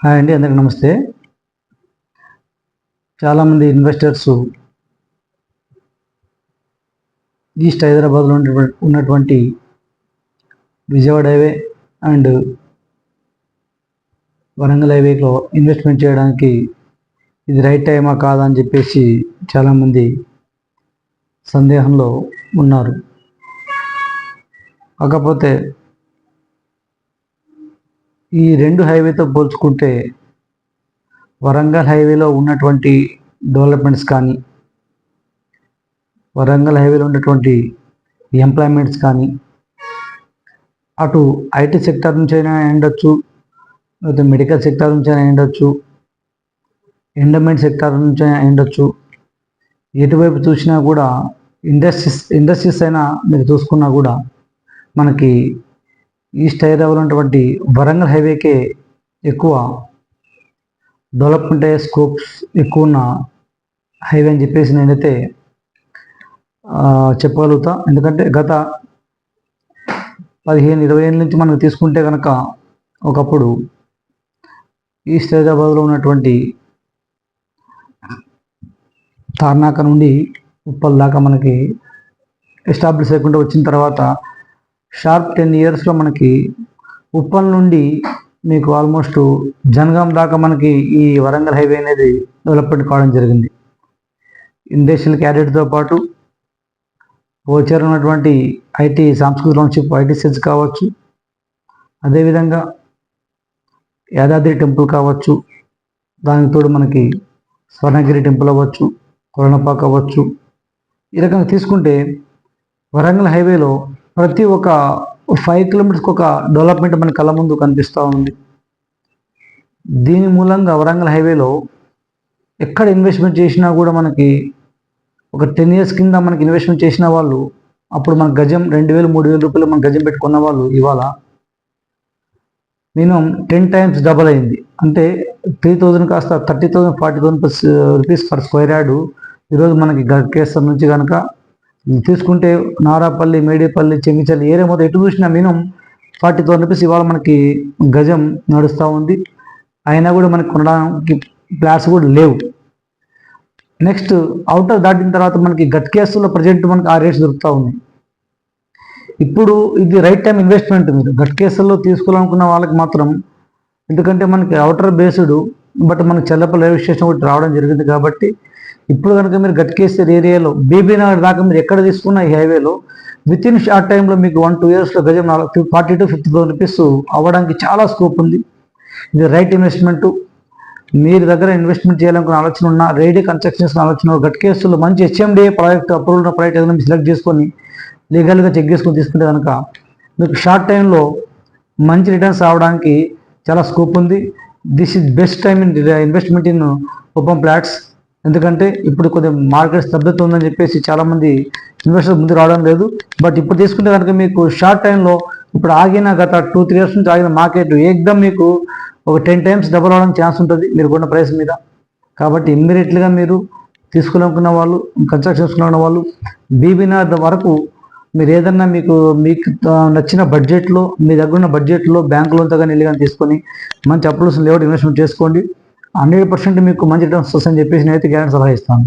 Hi అండి అందరికి నమస్తే. చాలామంది ఇన్వెస్టర్స్ ఈస్ట్ హైదరాబాద్లో ఉన్నటువంటి ఉన్నటువంటి విజయవాడ హైవే అండ్ వరంగల్ హైవేలో ఇన్వెస్ట్మెంట్ చేయడానికి ఇది రైట్ టైమా కాదా అని చెప్పేసి చాలామంది సందేహంలో ఉన్నారు. కాకపోతే ఈ రెండు హైవేతో పోల్చుకుంటే వరంగల్ హైవేలో ఉన్నటువంటి డెవలప్మెంట్స్ కానీ వరంగల్ హైవేలో ఉన్నటువంటి ఎంప్లాయ్మెంట్స్ కానీ అటు ఐటీ సెక్టర్ నుంచి అయినా ఉండొచ్చు లేకపోతే మెడికల్ సెక్టర్ నుంచి అయినా ఉండొచ్చు ఎండమెంట్ సెక్టర్ నుంచి అయినా ఉండొచ్చు ఎటువైపు చూసినా కూడా ఇండస్ట్రీస్ ఇండస్ట్రీస్ అయినా మీరు చూసుకున్నా కూడా మనకి ఈస్ట్ హైదరాబాద్ ఉన్నటువంటి వరంగల్ హైవేకే ఎక్కువ డెవలప్మెంట్ అయ్యే స్కోప్స్ ఎక్కువ ఉన్న హైవే అని చెప్పేసి నేనైతే చెప్పగలుగుతా. ఎందుకంటే గత పదిహేను ఇరవై ఏళ్ళ నుంచి మనం తీసుకుంటే కనుక ఒకప్పుడు ఈస్ట్ హైదరాబాద్లో ఉన్నటువంటి తార్నాక నుండి ఉప్పల్ దాకా మనకి ఎస్టాబ్లిష్ అయ్యకుండా వచ్చిన తర్వాత షార్ప్ టెన్ ఇయర్స్లో మనకి ఉప్పల్ నుండి మీకు ఆల్మోస్ట్ జనగాం దాకా మనకి ఈ వరంగల్ హైవే అనేది డెవలప్మెంట్ కావడం జరిగింది. ఇండస్ట్రియల్ క్యాడెట్తో పాటు వచ్చారు ఉన్నటువంటి ఐటీ సాంస్కృతిక లాంచిప్ ఐటీ సెజ్ కావచ్చు. అదేవిధంగా యాదాద్రి టెంపుల్ కావచ్చు. దానికి తోడు మనకి స్వర్ణగిరి టెంపుల్ అవ్వచ్చు కొరణపాక్ అవ్వచ్చు. ఈ రకంగా తీసుకుంటే వరంగల్ హైవేలో ప్రతి ఒక్క ఫైవ్ కిలోమీటర్స్కి ఒక డెవలప్మెంట్ మన కళ్ళ ముందు కనిపిస్తూ ఉంది. దీని మూలంగా వరంగల్ హైవేలో ఎక్కడ ఇన్వెస్ట్మెంట్ చేసినా కూడా మనకి ఒక టెన్ ఇయర్స్ కింద మనకి ఇన్వెస్ట్మెంట్ చేసిన వాళ్ళు అప్పుడు మన గజం రెండు వేలు మూడు వేల రూపాయలు మన గజం పెట్టుకున్న వాళ్ళు ఇవాళ మినిమం టెన్ టైమ్స్ డబల్ అయింది. అంటే త్రీ థౌజండ్ కాస్త thirty thousand forty thousand rupees per square yard ఈరోజు మనకి కేసర్ నుంచి కనుక తీసుకుంటే నారాపల్లి మేడేపల్లి చెంగిచల్లి ఏరియా మొత్తం ఎటు చూసినా మినిమం ఫార్టీ థౌసండ్ రూపీస్ ఇవాళ మనకి గజం నడుస్తూ ఉంది. అయినా కూడా మనకి కొనడానికి ప్లాట్స్ కూడా లేవు. నెక్స్ట్ అవుటర్ దాటిన తర్వాత మనకి గట్ కేసుల్లో ప్రజెంట్ మనకి ఆ రేట్స్ దొరుకుతూ ఉంది ఇప్పుడు ఇది రైట్ టైం ఇన్వెస్ట్మెంట్ మీరు. గట్ కేసుల్లో తీసుకోవాలనుకున్న వాళ్ళకి మాత్రం ఎందుకంటే మనకి అవుటర్ బేస్డ్ బట్ మనకి చెల్లపల్లి రైల్వే స్టేషన్ ఒకటి రావడం జరిగింది కాబట్టి ఇప్పుడు కనుక మీరు గట్ ఏరియాలో బీబీ నగర్ దాకా మీరు ఎక్కడ తీసుకున్న ఈ హైవేలో? విత్ ఇన్ షార్ట్ టైంలో మీకు వన్ టూ ఇయర్స్లో గజం నాలుగు forty to fifty thousand rupees అవ్వడానికి చాలా స్కోప్ ఉంది. ఇది రైట్ ఇన్వెస్ట్మెంట్ మీరు దగ్గర ఇన్వెస్ట్మెంట్ చేయాలనుకున్న ఆలోచన ఉన్న రేడీ కన్స్ట్రక్షన్స్ ఆలోచన ఉన్న గట్ కేసులో మంచి హెచ్ఎండిఏ ప్రాజెక్ట్ అప్రూవల్ ఉన్న ప్రాజెక్ట్ ఏదైనా సెలెక్ట్ చేసుకొని లీగల్గా చెక్ చేసుకొని తీసుకుంటే కనుక మీకు షార్ట్ టైంలో మంచి రిటర్న్స్ రావడానికి చాలా స్కోప్ ఉంది. This is best time in investment in open plots ఎందుకంటే ఇప్పుడు కొద్దిగా మార్కెట్ స్తబ్దత ఉందని చెప్పేసి చాలామంది ఇన్వెస్టర్ ముందు రావడం లేదు. బట్ ఇప్పుడు తీసుకుంటే కనుక మీకు షార్ట్ టైంలో ఇప్పుడు ఆగిన గత టూ త్రీ ఇయర్స్ నుంచి ఆగిన మార్కెట్ ఏకదం మీకు ఒక టెన్ టైమ్స్ డబుల్ అవడానికి ఛాన్స్ ఉంటుంది మీరు కొన్న ప్రైస్ మీద. కాబట్టి ఇమ్మీడియట్లీగా మీరు తీసుకోవాలనుకున్న వాళ్ళు కన్స్ట్రక్షన్ చేసుకున్న వాళ్ళు బీబీనార్ వరకు మీరు ఏదన్నా మీకు మీకు నచ్చిన బడ్జెట్లో మీ దగ్గర ఉన్న బడ్జెట్లో బ్యాంక్ లోన్తో కానీ కానీ తీసుకొని మంచి అప్రూవల్స్ లేఅవుట్ ఇన్వెస్ట్మెంట్ చేసుకోండి. హండ్రెడ్ పర్సెంట్ మీకు మంచి రిటర్న్స్ వస్తాయని చెప్పేసి నేనైతే గ్యారెంటీ సలహా ఇస్తాను.